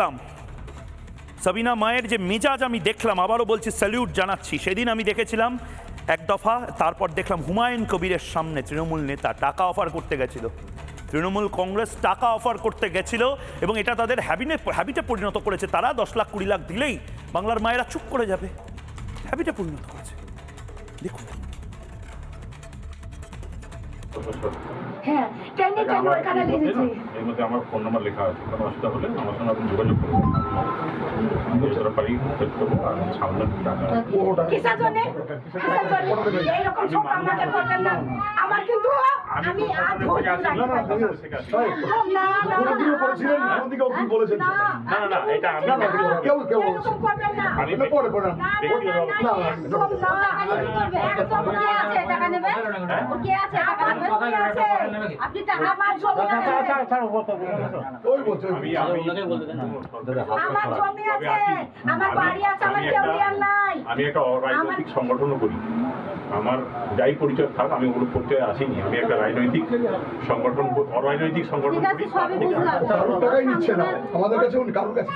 দেখলাম সাবিনা মায়ের যে মেজাজ আমি দেখলাম, আবারও বলছি স্যালিউট জানাচ্ছি। সেদিন আমি দেখেছিলাম এক দফা, তারপর দেখলাম হুমায়ুন কবিরের সামনে তৃণমূল নেতা টাকা অফার করতে গেছিল। তৃণমূল কংগ্রেস টাকা অফার করতে গেছিল এবং এটা তাদের হ্যাবিনে হ্যাবিটে পরিণত করেছে। তারা দশ লাখ, কুড়ি লাখ দিলেই বাংলার মায়েরা চুপ করে যাবে। হ্যাবিটে পরিণত করেছে। দেখুন। হ্যাঁ ট্রেনে ট্রেনে ওইখানে লিখেছি এর মধ্যে আমার ফোন নাম্বার লেখা আছে কোনো অসুবিধা হলে আমার সঙ্গে আপনি যোগাযোগ করবেন আমি যতটা পারি হেল্প করব আর সামনে কিসের জন্য কিসের জন্য এইরকম সব আমাকে করবেন না আমার কিন্তু আমি আর ধৈর্য না। না না ওরা দিয়েও কি বলেছেন? না না না না এটা আমি না, না, কেউ কেউ করবেন না আমি পরে পরে না, না, না, না, একদম না। একদম কে আছে টাকা নেবে? কে আছে টাকা নেবে? কে আছে? আপনি আমার জমি আমি আমি আমার জমি আছে, আমার বাড়ি আছে, আমার কেউ নাই। আমি একটা অরাজনৈতিক সংগঠনও করি। আমার যাই পরিচয় থাক আমি ওগুলো পরিচয় আসিনি। আমি একটা রাজনৈতিক সংগঠন অরাজনৈতিক সংগঠন করি। টাকাই নিচ্ছে না। আমাদের নেই, কারোর কাছে?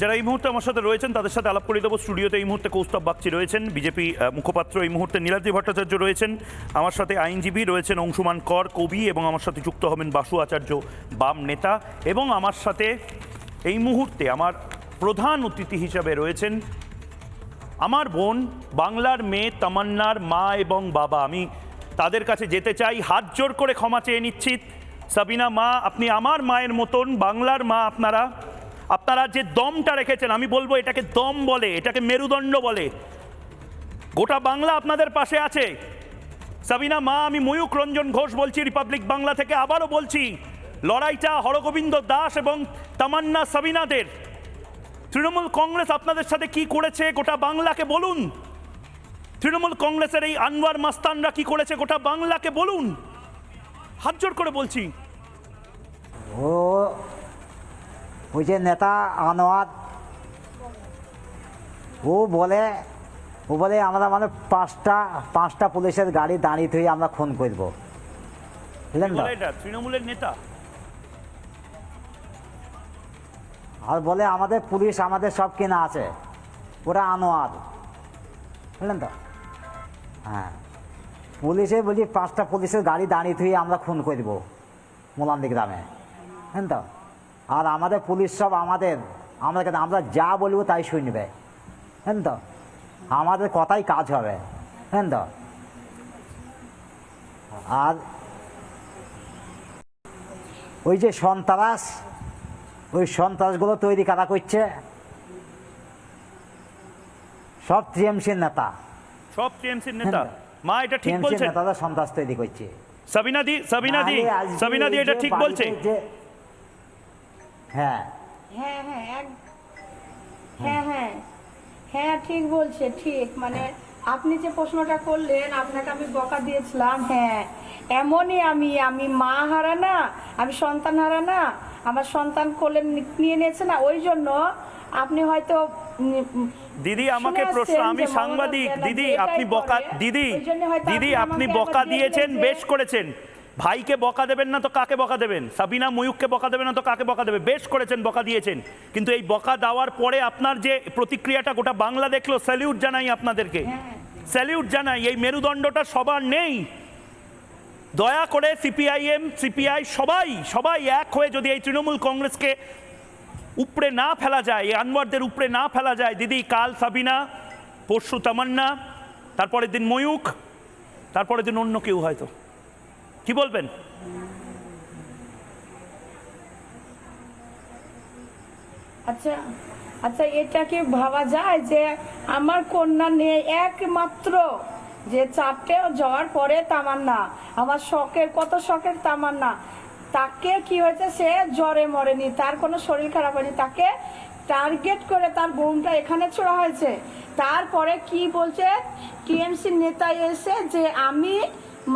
যারা এই মুহূর্তে আমার সাথে রয়েছেন, তাদের সাথে আলাপ করে দেবো। স্টুডিওতে এই মুহূর্তে কৌস্তব বাগচি রয়েছেন, বিজেপি মুখপাত্র এই মুহূর্তে নীলাদ্রি ভট্টাচার্য রয়েছেন, আমার সাথে আইনজীবী রয়েছেন অংশুমান কর, কবি এবং আমার সাথে যুক্ত হবেন বাসু আচার্য বাম নেতা এবং আমার সাথে এই মুহূর্তে আমার প্রধান অতিথি হিসাবে রয়েছেন আমার বোন, বাংলার মেয়ে তামান্নার মা এবং বাবা। আমি তাদের কাছে যেতে চাই, হাত জোর করে ক্ষমা চেয়ে নিচ্ছি সাবিনা মা, আপনি আমার মায়ের মতন, বাংলার মা আপনারা। আপনারা যে দমটা রেখেছেন, আমি বলব এটাকে দম বলে, এটাকে মেরুদণ্ড বলে। গোটা বাংলা আপনাদের পাশে আছে। সাবিনা, মা, আমি ময়ূক রঞ্জন ঘোষ বলছি রিপাবলিক বাংলা থেকে আবারও বলছি, লড়াইটা হরগোবিন্দ দাস এবং তামান্না সাবিনাদের। তৃণমূল কংগ্রেস আপনাদের সাথে কি করেছে গোটা বাংলাকে বলুন। তৃণমূল কংগ্রেসের এই আনোয়ার মাস্তানরা কি করেছে গোটা বাংলাকে বলুন। হাত জোর করে বলছি। ও ওই যে নেতা আনোয়ার ও বলে ও বলে আমরা মানে পাঁচটা পাঁচটা পুলিশের গাড়ি দাঁড়িয়ে থেকে আমরা খুন করব। বুঝলেন তৃণমূলের নেতা? আর বলে আমাদের পুলিশ আমাদের সব কেনা আছে। ওরা আনোয়ার। বুঝলেন তো? হ্যাঁ। পুলিশে বলি পাঁচটা পুলিশের গাড়ি দাঁড়িয়ে থেকে আমরা খুন করব মোলান্দি গ্রামে। বুঝলেন তো? আর আমাদের পুলিশ সব আমাদের। আমরা কেন আমরা যা বলব তাই শুনবে বুঝলেন তো? আমাদের কথাই কাজ হবে। বুঝলেন তো? আর ওই যে সন্ত্রাস ওই সন্ত্রাসগুলো তৈরি কারা করছে? সব টিএমসির নেতা। সব টিএমসির নেতা? মা এটা ঠিক বলছেন? নেতারা সন্ত্রাস তৈরি করছে। সাবিনা দি সাবিনা দি সাবিনা দি এটা ঠিক বলছে। হ্যাঁ। হ্যাঁ হ্যাঁ এক- হ্যাঁ। হ্যাঁ হ্যাঁ। ঠিক বলছে ঠিক। মানে আপনি যে প্রশ্নটা করলেন আপনাকে আমি বকা দিয়েছিলাম হ্যাঁ। এমনই আমি আমি মা হারা না আমি সন্তান হারা না আমার সন্তান কোলে নিয়ে নিয়েছে না ওই জন্য আপনি হয়তো দিদি আমাকে প্রশ্ন আমি সাংবাদিক দিদি আপনি বকা দিদি দিদি আপনি বকা দিয়েছেন বেশ করেছেন। ভাইকে বকা দেবেন না তো কাকে বকা দেবেন? সাবিনা ময়ূককে বকা দেবেন না তো কাকে বকা দেবে? বেশ করেছেন বকা দিয়েছেন। কিন্তু এই বকা দেওয়ার পরে আপনার যে প্রতিক্রিয়াটা গোটা বাংলা দেখল স্যালিউট জানাই আপনাদেরকে। স্যালিউট জানাই। এই মেরুদণ্ডটা সবার নেই। দয়া করে সিপিআইএম সিপিআই সবাই সবাই এক হয়ে যদি এই তৃণমূল কংগ্রেসকে উপড়ে না ফেলা যায় এই আনোয়ারদের উপড়ে না ফেলা যায় দিদি কাল সাবিনা পরশু তামান্না তারপরের দিন ময়ূক তারপরের দিন অন্য কেউ হয়তো। কি বলবেন? আচ্ছা আচ্ছা এটা কি ভাবা যায় যে আমার কন্যা নেই একমাত্র? যে চারটে যাওয়ার পরে তামান্না, আমার শখের, কত শখের তামান্না। তাকে কি হয়েছে সে জ্বরে মরেনি, তার কোনো শরীর খারাপ হয়নি। তাকে টার্গেট করে তার বোমটা এখানে ছোড়া হয়েছে। তারপরে কি বলছে? টিএমসি নেতা এসে যে আমি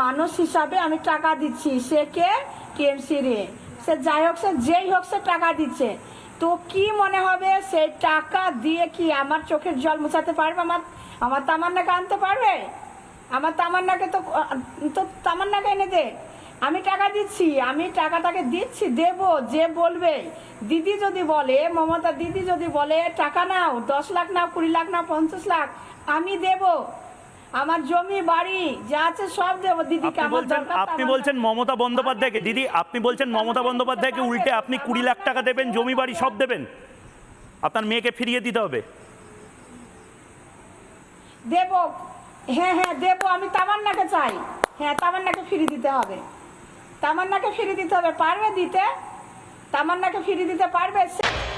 মানুষ হিসাবে আমি টাকা দিচ্ছি। সে কে? টিএমসি রে। সে যাই হোক, সে যেই হোক, সে টাকা দিচ্ছে। তো কি মনে হবে সেই টাকা দিয়ে কি আমার চোখের জল মোছাতে পারবে? আমার আমার তামান্নাকে আনতে পারবে? আমার তামান্নাকে তো তো তামান্নাকে এনে দে। আমি টাকা দিচ্ছি, আমি টাকাটাকে দিচ্ছি, দেব, যে বলবে। দিদি যদি বলে, মমতা দিদি যদি বলে, টাকা নাও, দশ লাখ নাও, কুড়ি লাখ নাও, পঞ্চাশ লাখ, আমি দেব। আমার জমি বাড়ি যা আছে সব দেবো। দিদিকে আপনি আমার বলছেন দরকার আপনি বলছেন মমতা বন্দ্যোপাধ্যায়কে। দিদি আপনি বলছেন মমতা বন্দ্যোপাধ্যায়কে উল্টে আপনি কুড়ি লাখ টাকা দেবেন জমি বাড়ি সব দেবেন। আপনার মেয়েকে ফিরিয়ে দিতে হবে। দেব। হ্যাঁ হ্যাঁ দেব। আমি তামান্নাকে চাই। হ্যাঁ তামান্নাকে ফিরে দিতে হবে। তামান্নাকে ফিরে দিতে হবে। পারবে দিতে? তামান্নাকে ফিরে দিতে পারবে? সে-